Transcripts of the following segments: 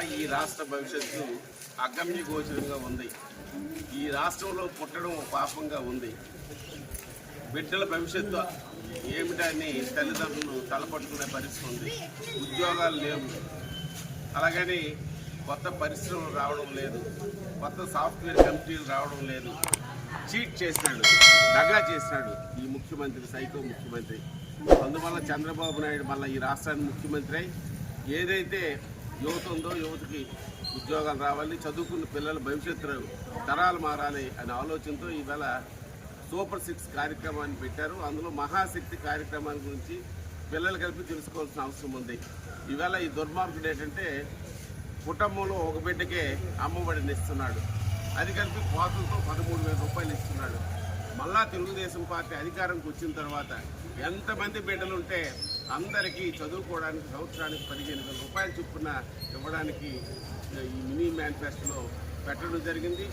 ఈ రాష్ట్ర భవిష్యత్తు అగమ్య గోచరంగా ఉంది. ఈ రాష్ట్రంలో పుట్టడం పాపంగా ఉంది. బిడ్డల భవిష్యత్తు ఏమిటని తల్లిదండ్రులు తలపట్టుకునే పరిస్థితి ఉంది. ఉద్యోగాలు లేవు. అలాగని కొత్త పరిశ్రమలు రావడం లేదు. కొత్త సాఫ్ట్వేర్ కంపెనీలు రావడం లేదు. చీట్ చేసినాడు. దగా చేసినాడు ఈ ముఖ్యమంత్రి సైకో ముఖ్యమంత్రి. అందువల్ల చంద్రబాబు నాయుడు మళ్ళీ ఈ రాష్ట్రానికి ముఖ్యమంత్రి. ఏదైతే యువత ఉందో యువతకి ఉద్యోగాలు రావాలి చదువుకున్న పిల్లల భవిష్యత్తు తరాలు మారాలి అనే ఆలోచనతో ఈవేళ సూపర్ సిక్స్ కార్యక్రమాన్ని పెట్టారు. అందులో మహాశక్తి కార్యక్రమాన్ని గురించి పిల్లలు కలిపి తెలుసుకోవాల్సిన అవసరం ఉంది. ఈవేళ ఈ దుర్మార్గుడు ఏంటంటే కుటుంబంలో ఒక బిడ్డకే అమ్మఒడిని ఇస్తున్నాడు. అది కలిపి కోతలతో పదమూడు వేల రూపాయలు ఇస్తున్నాడు. మళ్ళా తెలుగుదేశం పార్టీ అధికారంకి వచ్చిన తర్వాత ఎంతమంది బిడ్డలు ఉంటే అందరికీ చదువుకోవడానికి సంవత్సరానికి పదిహేను వేల రూపాయలు చొప్పున ఇవ్వడానికి ఈ మినీ మేనిఫెస్టోలో పెట్టడం జరిగింది.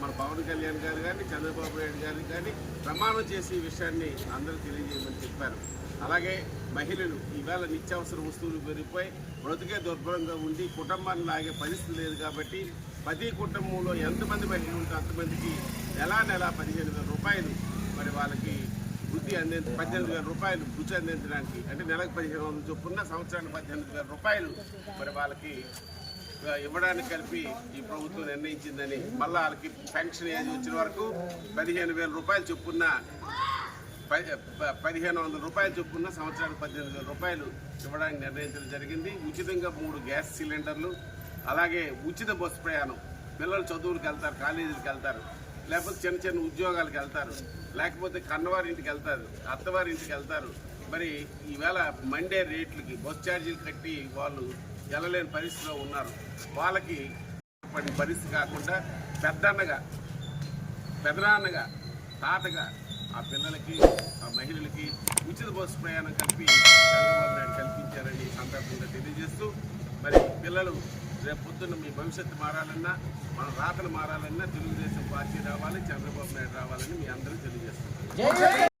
మన పవన్ కళ్యాణ్ గారు కానీ చంద్రబాబు నాయుడు గారు కానీ ప్రమాణం చేసి విషయాన్ని అందరూ తెలియజేయమని చెప్పారు. అలాగే మహిళలు ఈవేళ నిత్యావసర వస్తువులు పెరిగిపోయి బ్రతికే దుర్భరంగా ఉండి కుటుంబాన్ని లాగే పరిస్థితి లేదు కాబట్టి ప్రతి కుటుంబంలో ఎంతమంది మహిళలు ఉంటే అంతమందికి నెలా నెల పదిహేను వేల రూపాయలు మరి వాళ్ళకి బుద్ధి అంది పద్దెనిమిది వేల రూపాయలు బుద్ధి అందించడానికి అంటే నెలకు పదిహేను వందల చొప్పున సంవత్సరానికి పద్దెనిమిది వేల రూపాయలు మరి వాళ్ళకి ఇవ్వడానికి కలిపి ఈ ప్రభుత్వం నిర్ణయించిందని మళ్ళీ వాళ్ళకి పెన్షన్ ఏజ్ వచ్చిన వరకు పదిహేను వేల రూపాయలు చొప్పున ప- ప- పదిహేను వందల రూపాయలు చొప్పున సంవత్సరానికి పద్దెనిమిది వేల రూపాయలు ఇవ్వడానికి నిర్ణయించడం జరిగింది. ఉచితంగా మూడు గ్యాస్ సిలిండర్లు అలాగే ఉచిత బస్సు ప్రయాణం. పిల్లలు చదువులకు వెళ్తారు కాలేజీలకు వెళ్తారు లేకపోతే చిన్న చిన్న ఉద్యోగాలకు వెళ్తారు లేకపోతే కన్నవారి ఇంటికి వెళ్తారు అత్తవారి ఇంటికి వెళ్తారు. మరి ఈవేళ మండే రేట్లకి బస్ ఛార్జీలు కట్టి వాళ్ళు వెళ్ళలేని పరిస్థితిలో ఉన్నారు. వాళ్ళకి పరిస్థితి కాకుండా పెద్దన్నగా పెదనాన్నగా తాతగా ఆ పిల్లలకి ఆ మహిళలకి ఉచిత బస్సు ప్రయాణం కలిపి చంద్రబాబు నాయుడు కల్పించారని సందర్భంగా తెలియజేస్తూ మరి పిల్లలు రేపు పొద్దున్న మీ భవిష్యత్తు మారాలన్నా మన రాతలు మారాలన్నా తెలుగుదేశం పార్టీ రావాలి చంద్రబాబు నాయుడు రావాలని మీ అందరూ తెలియజేస్తున్నారు.